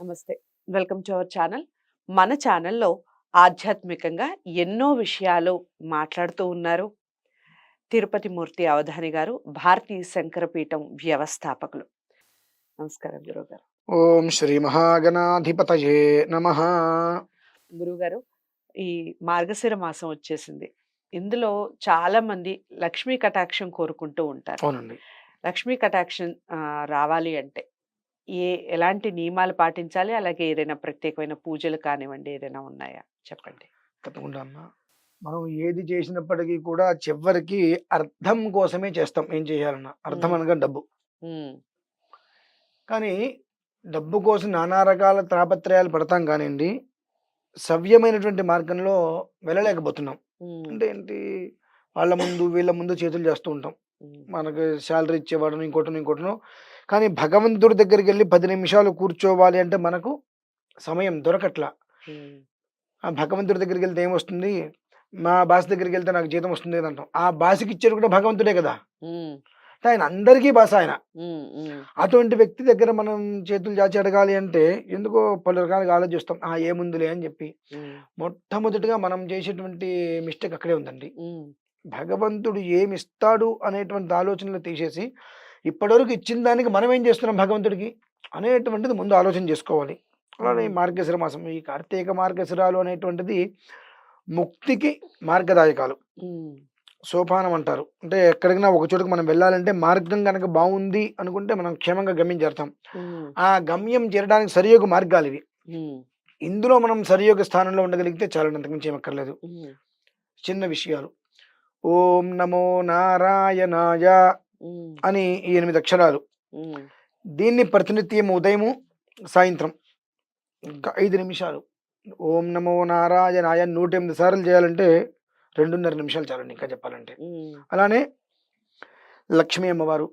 నమస్తే. Welcome to our channel. మన ఛానల్లో ఆధ్యాత్మికంగా ఎన్నో విషయాలు మాట్లాడుతూ ఉన్నారు. తిరుపతి మూర్తి అవధాని గారు భారతీయ శంకరపీఠం వ్యవస్థాపకులు. నమస్కారం గురుగారు ఓం శ్రీ మహాగణాధిపతయే నమ. గురుగారు ఈ మార్గశిర మాసం వచ్చేసింది. ఇందులో చాలా మంది లక్ష్మీ కటాక్షం కోరుకుంటూ ఉంటారు. అవునండి. లక్ష్మీ కటాక్షం రావాలి అంటే ఏ ఎలాంటి నియమాలు పాటించాలి? అలాగే ఏదైనా ప్రత్యేకమైన పూజలు కానివ్వండి ఏదైనా ఉన్నాయా? చెప్పండి. తప్పకుండా అమ్మా. మనం ఏది చేసినప్పటికీ కూడా చివరికి అర్థం కోసమే చేస్తాం ఏం చేయాలన్నా. అర్థం. అనగా డబ్బు. కానీ డబ్బు కోసం నానా రకాల తాపత్రయాలు పడతాం కానివ్వండి సవ్యమైనటువంటి మార్గంలో వెళ్ళలేకపోతున్నాం. అంటే ఏంటి? వాళ్ళ ముందు వీళ్ళ ముందు చేతులు చేస్తూ ఉంటాం. మనకు శాలరీ ఇచ్చేవాడను ఇంకోటను ఇంకోటను కానీ భగవంతుడి దగ్గరికి వెళ్ళి పది నిమిషాలు కూర్చోవాలి అంటే మనకు సమయం దొరకట్లా. ఆ భగవంతుడి దగ్గరికి వెళ్తే ఏమొస్తుంది? మా బాస్ దగ్గరికి వెళ్తే నాకు జీతం వస్తుంది అని అంటాం. ఆ బాస్కి ఇచ్చేది కూడా భగవంతుడే కదా! ఆయన అందరికీ బాస ఆయన. అటువంటి వ్యక్తి దగ్గర మనం చేతులు చాచి అడగాలి అంటే ఎందుకో పలు రకాలుగా ఆలోచిస్తాం. ఆ ఏముందిలే అని చెప్పి. మొట్టమొదటిగా మనం చేసేటువంటి మిస్టేక్ అక్కడే ఉందండి. భగవంతుడు భగవంతుడు ఏమి ఇస్తాడు అనేటువంటి ఆలోచనలు తీసేసి ఇప్పటివరకు ఇచ్చిన దానికి మనం ఏం చేస్తున్నాం భగవంతుడికి? అనేటువంటిది ముందు ఆలోచన చేసుకోవాలి. అలానే. మార్గశిర మాసం ఈ కార్తీక మార్గశిరాలు అనేటువంటిది ముక్తికి మార్గదాయకాలు. సోపానం అంటారు. అంటే ఎక్కడికైనా ఒక చోటుకు మనం వెళ్ళాలంటే మార్గం కనుక బాగుంది అనుకుంటే మనం క్షేమంగా గమ్యం చేరుతాం. ఆ గమ్యం చేరడానికి సరియోగ మార్గాలు ఇవి. ఇందులో మనం సరియోగ స్థానంలో ఉండగలిగితే చాలు అంతకుమించి ఏమక్కర్లేదు చిన్న విషయాలు. ఓం నమో నారాయణాయ అని ఈ ఎనిమిది అక్షరాలు. దీన్ని ప్రతినిత్యం ఉదయము సాయంత్రం ఒక ఐదు నిమిషాలు. ఓం నమో నారాయణాయ నూట ఎనిమిది సార్లు చేయాలంటే రెండున్నర నిమిషాలు చాలండి ఇంకా చెప్పాలంటే. అలానే లక్ష్మీ అమ్మవారు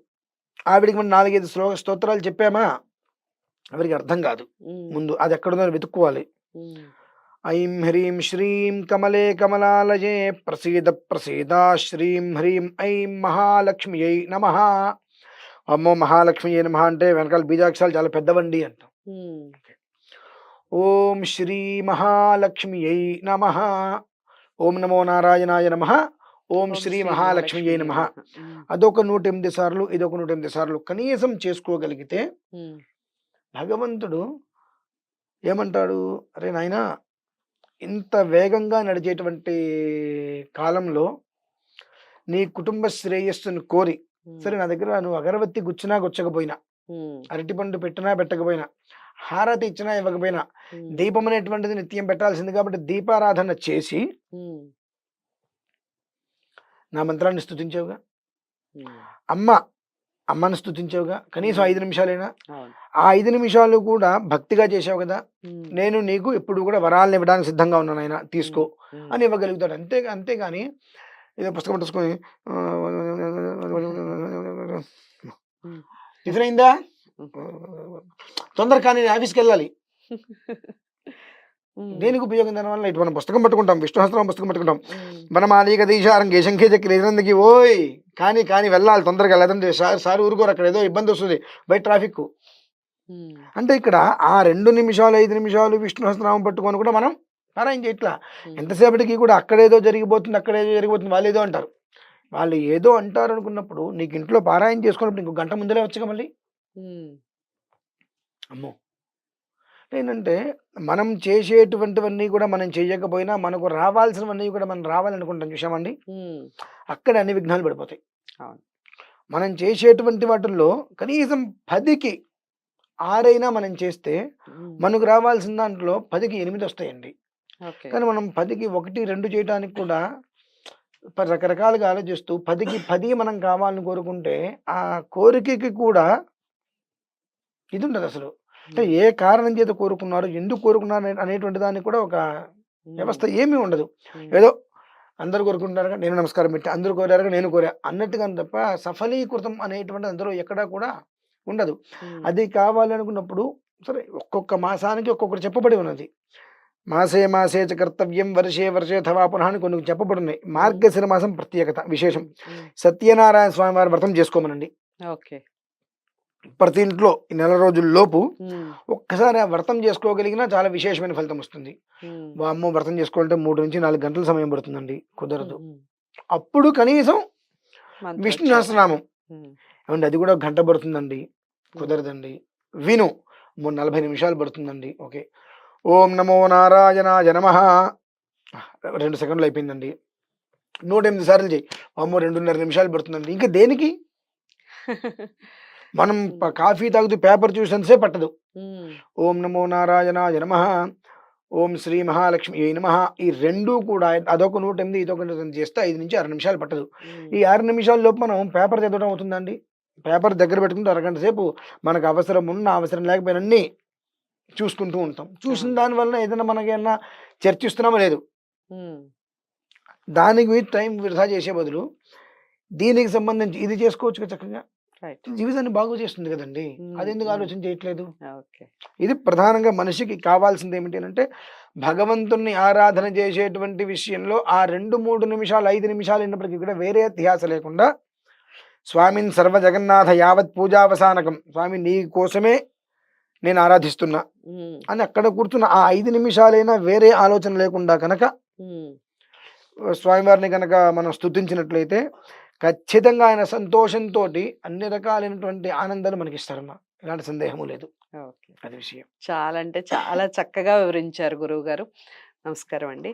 ఆవిడికి మనం నాలుగైదు శ్లో స్తోత్రాలు చెప్పామా? ఆవిడికి అర్థం కాదు. ముందు అది ఎక్కడుందో వెతుక్కోవాలి. ఐం హ్రీం శ్రీం కమలే కమలాలయే ప్రసీద ప్రసీద శ్రీం హ్రీం ఐం మహాలక్ష్మియై నమ అమ్మో మహాలక్ష్మియై నమ అంటే వెనకాల బీజాక్షరాలు చాలా పెద్దవండి అంటాం। ఓం శ్రీ మహాలక్ష్మియై నమ। ఓం నమో నారాయణాయ నమ। ఓం శ్రీ మహాలక్ష్మియై నమ। ఉమ్, అదొక నూట ఎనిమిది సార్లు ఇదొక నూట ఎనిమిది సార్లు కనీసం చేసుకోగలిగితే భగవంతుడు ఏమంటాడు? అరే నాయనా ఇంత వేగంగా నడిచేటువంటి కాలంలో నీ కుటుంబ శ్రేయస్సును కోరి సరే నా దగ్గర నువ్వు అగరబత్తి గుచ్చినా గుచ్చకపోయినా అరటిపండు పెట్టినా పెట్టకపోయినా హారతి ఇచ్చినా ఇవ్వకపోయినా దీపం అనేటువంటిది నిత్యం పెట్టాల్సింది కాబట్టి దీపారాధన చేసి నా మంత్రాన్ని స్తుతించావుగా? ఉమ్, అమ్మ అమ్మని స్తుతించావుగా? కనీసం. ఐదు నిమిషాలైనా? ఆ ఐదు నిమిషాలు కూడా భక్తిగా చేసావు కదా? నేను నీకు ఎప్పుడు కూడా వరాలను ఇవ్వడానికి సిద్ధంగా ఉన్నాను ఆయన తీసుకో. అని ఇవ్వగలుగుతాడు. అంతే అంతేగాని ఏదో పుస్తకం తీసుకొని ఎదురైందా తొందర కానీ ఆఫీస్కి వెళ్ళాలి. దేనికి ఉపయోగం దానివల్ల ఇటు మనం పుస్తకం పట్టుకుంటాం విష్ణుహస్త్రం పుస్తకం పట్టుకుంటాం. మన మాలీక దీశారం గేశంఖే చక్రి ఎదురందుకి ఓయ్ కానీ కానీ వెళ్ళాలి తొందరగా. లేదంటే సార్ సార్ ఊరుకోరు అక్కడ ఏదో ఇబ్బంది వస్తుంది బయట ట్రాఫిక్ అంటే ఇక్కడ ఆ రెండు నిమిషాలు ఐదు నిమిషాలు విష్ణుహస్త్రామం పట్టుకొని కూడా మనం పారాయణ చేయట్లా. ఎంతసేపటికి కూడా అక్కడేదో జరిగిపోతుంది అక్కడేదో జరిగిపోతుంది వాళ్ళు ఏదో అంటారు. వాళ్ళు ఏదో అంటారు అనుకున్నప్పుడు నీకు ఇంట్లో పారాయణ చేసుకున్నప్పుడు ఇంకో గంట ముందరే వచ్చగా మళ్ళీ? అమ్మో. ఏంటంటే మనం చేసేటువంటివన్నీ కూడా మనం చేయకపోయినా మనకు రావాల్సినవన్నీ కూడా మనం రావాలనుకుంటాం. చూసామండి అక్కడ అన్ని విఘ్నాలు పడిపోతాయి. మనం చేసేటువంటి వాటిల్లో కనీసం పదికి ఆరైనా మనం చేస్తే మనకు రావాల్సిన దాంట్లో పదికి ఎనిమిది వస్తాయండి. కానీ మనం పదికి ఒకటి రెండు చేయడానికి కూడా రకరకాలుగా ఆలోచిస్తూ పదికి పది మనం కావాలని కోరుకుంటే ఆ కోరికకి కూడా ఇది ఉండదు అసలు అంటే ఏ కారణం చేత కోరుకున్నారు ఎందుకు కోరుకున్నారు అనే- అనేటువంటి దానికి కూడా ఒక వ్యవస్థ ఏమీ ఉండదు. ఏదో అందరు కోరుకుంటారుగా నేను నమస్కారం పెట్టి అందరూ కోరారుగా నేను కోరా అన్నట్టుగా తప్ప సఫలీకృతం అనేటువంటిది అందరూ ఎక్కడా కూడా ఉండదు. అది కావాలనుకున్నప్పుడు సరే ఒక్కొక్క మాసానికి ఒక్కొక్కటి చెప్పబడి ఉన్నది. మాసే మాసే చ కర్తవ్యం వర్షే వర్షే థవా పునః అని కొన్ని చెప్పబడి ఉన్నాయి. మార్గశిర మాసం ప్రత్యేకత విశేషం. సత్యనారాయణ స్వామి వారి వ్రతం చేసుకోమనండి. ఓకే. ప్రతి ఇంట్లో ఈ నెల రోజుల లోపు ఒక్కసారి ఆ వ్రతం చేసుకోగలిగినా చాలా విశేషమైన ఫలితం వస్తుంది. వామ్మో వ్రతం చేసుకోవాలంటే మూడు నుంచి నాలుగు గంటల సమయం పడుతుందండి కుదరదు. అప్పుడు కనీసం. విష్ణు సహస్రనామం ఏమండి అది కూడా గంట పడుతుందండి కుదరదండి. విను మూడు నలభై నిమిషాలు పడుతుందండి ఓకే. ఓం నమో నారాయణాయ నమ. రెండు సెకండ్లు అయిపోయిందండి. నూట ఎనిమిది సార్లు చేయి అమ్మో రెండున్నర నిమిషాలు పడుతుందండి. ఇంకా దేనికి? మనం కాఫీ తాగుతూ పేపర్ చూసినంతసే పట్టదు. ఓం నమో నారాయణాయ నమ. ఓం శ్రీ మహాలక్ష్మి ఏ నమ. ఈ రెండు కూడా అదొక నూట ఎనిమిది ఇదొక నూట ఎనిమిది చేస్తే ఐదు నుంచి ఆరు నిమిషాలు పట్టదు. ఈ ఆరు నిమిషాల లోపు మనం పేపర్ చదవడం అవుతుందండి పేపర్ దగ్గర పెట్టుకుంటూ అరగంట సేపు మనకు అవసరం ఉన్న అవసరం లేకపోయినా అన్ని చూసుకుంటూ ఉంటాం. చూసిన అవును. దాని వలన ఏదైనా మనకి ఏమన్నా చర్చిస్తున్నామో లేదు. దానికి టైం వృధా చేసే బదులు దీనికి సంబంధించి ఇది చేసుకోవచ్చు చక్కగా? జీవితాన్ని బాగు చేస్తుంది కదండి. మ్మ్, అది ఎందుకు. ఆలోచన చేయట్లేదు? ఇది ప్రధానంగా మనిషికి కావాల్సింది ఏమిటి అంటే భగవంతుణ్ణి ఆరాధన చేసేటువంటి విషయంలో ఆ రెండు మూడు నిమిషాలు ఐదు నిమిషాలు అయినప్పటికీ కూడా వేరే ధ్యాస లేకుండా స్వామిని సర్వ జగన్నాథ యావత్ పూజావసానకం. స్వామి నీ కోసమే నేను ఆరాధిస్తున్నా. ఉమ్, అని అక్కడ కూర్చున్న ఆ ఐదు నిమిషాలైనా వేరే ఆలోచన లేకుండా కనుక ఉమ్, స్వామివారిని కనుక మనం స్తుతించినట్లయితే ఖచ్చితంగా ఆయన సంతోషంతో అన్ని రకాలైనటువంటి ఆనందాలు మనకి ఇస్తారన్న ఎలాంటి సందేహము లేదు. ఓకే. అది విషయం. చాలా అంటే చాలా చక్కగా వివరించారు గురువు గారు నమస్కారం అండి